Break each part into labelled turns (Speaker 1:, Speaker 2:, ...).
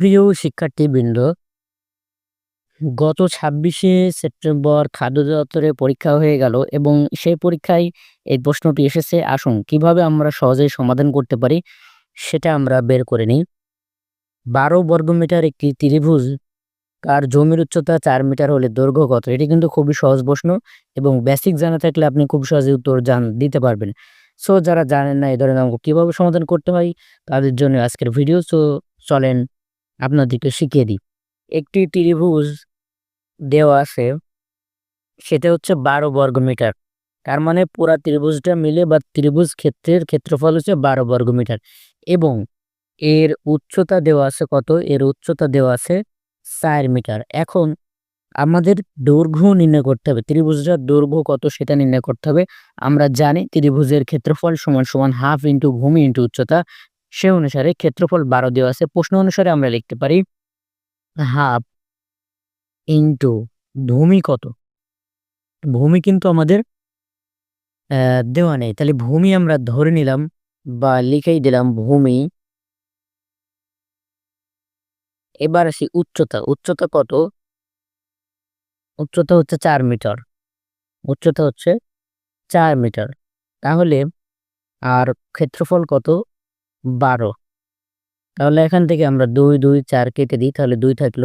Speaker 1: প্রিয় শিক্ষার্থীবৃন্দ, গত ছাব্বিশে সেপ্টেম্বর খাদ্য দপ্তরে পরীক্ষা হয়ে গেল এবং সেই পরীক্ষায় এই প্রশ্নটি এসেছে, আসুন কীভাবে আমরা সহজেই সমাধান করতে পারি সেটা আমরা বের করে নিই। বারো বর্গমিটার একটি ত্রিভুজ, আর জমির উচ্চতা চার মিটার হলে দৈর্ঘ্য কত? এটি কিন্তু খুবই সহজ প্রশ্ন এবং বেসিক জানা থাকলে আপনি খুব সহজে উত্তর জান, দিতে পারবেন। সো যারা জানেন না এই ধরনের অঙ্ক কীভাবে সমাধান করতে হয়, তাদের জন্য আজকের ভিডিও সো চলেন আপনাদেরকে শিখিয়ে দিই। একটি ত্রিভুজ দেওয়া আছে, সেটা হচ্ছে বারো বর্গ মিটার। তার মানে পুরা ত্রিভুজটা মিলে বা ত্রিভুজ ক্ষেত্রের ক্ষেত্রফল হচ্ছে বারো বর্গ মিটার। এবং এর উচ্চতা দেওয়া আছে কত? এর উচ্চতা দেওয়া আছে চার মিটার। এখন আমাদের দৈর্ঘ্য নির্ণয় করতে হবে। ত্রিভুজটার দৈর্ঘ্য কত সেটা নির্ণয় করতে হবে। আমরা জানি ত্রিভুজের ক্ষেত্রফল সমান সমান হাফ ইন্টু ভূমি ইন্টু উচ্চতা সে অনুসারে ক্ষেত্রফল বারো দেওয়া আছে। প্রশ্ন অনুসারে আমরা লিখতে পারি হাফ ইন্টু ভূমি কত? ভূমি কিন্তু আমাদের দেওয়া নেই। তাহলে ভূমি আমরা ধরে নিলাম বা লিখেই দিলাম ভূমি। এবার আসি উচ্চতা। উচ্চতা কত? উচ্চতা হচ্ছে চার মিটার। উচ্চতা হচ্ছে চার মিটার। তাহলে আর ক্ষেত্রফল কত? বারো। তাহলে এখান থেকে আমরা দুই দুই, চার কেটে দিই, তাহলে দুই থাকল।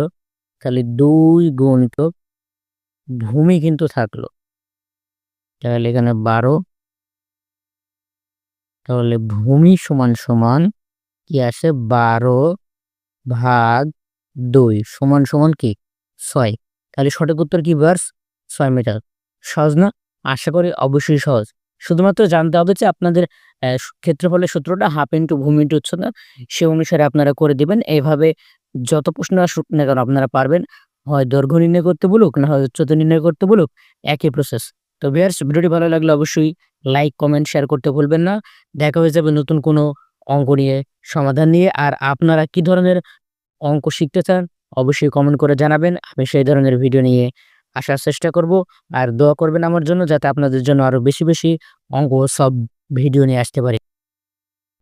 Speaker 1: তাহলে দুই গুণিত ভূমি কিন্তু থাকল। তাহলে এখানে বারো। তাহলে ভূমি সমান সমান কি আসে? বারো ভাগ দুই সমান সমান কি? ছয়। তাহলে সঠিক উত্তর কি বার্স ছয় মিটার। সহজ না? আশা করি অবশ্যই সহজ। শুধুমাত্র জানতে হবে যে আপনাদের ক্ষেত্রফলের সূত্রটা হাফ ইন্টু ভূমি ইন্টু উচ্চতা সে অনুসারে আপনারা করে দিবেন। এইভাবে যত প্রশ্ন আসুক না কেন আপনারা পারবেন। হয় দৈর্ঘ্য নির্ণয় করতে বলুক, না হয় উচ্চতা নির্ণয় করতে বলুক, একই প্রসেস তো ভিউয়ার্স ভিডিওটি ভালো লাগলে অবশ্যই লাইক কমেন্ট শেয়ার করতে ভুলবেন না। দেখা হয়ে যাবে নতুন কোনো অঙ্ক নিয়ে সমাধান নিয়ে। আর আপনারা কি ধরনের অঙ্ক শিখতে চান, অবশ্যই কমেন্ট করে জানাবেন। আমি সেই ধরনের ভিডিও নিয়ে আসার চেষ্টা করব। আর দোয়া করবেন আমার জন্য যাতে আপনাদের জন্য আরও বেশি বেশি অঙ্ক সব ভিডিও নিয়ে আসতে পারি।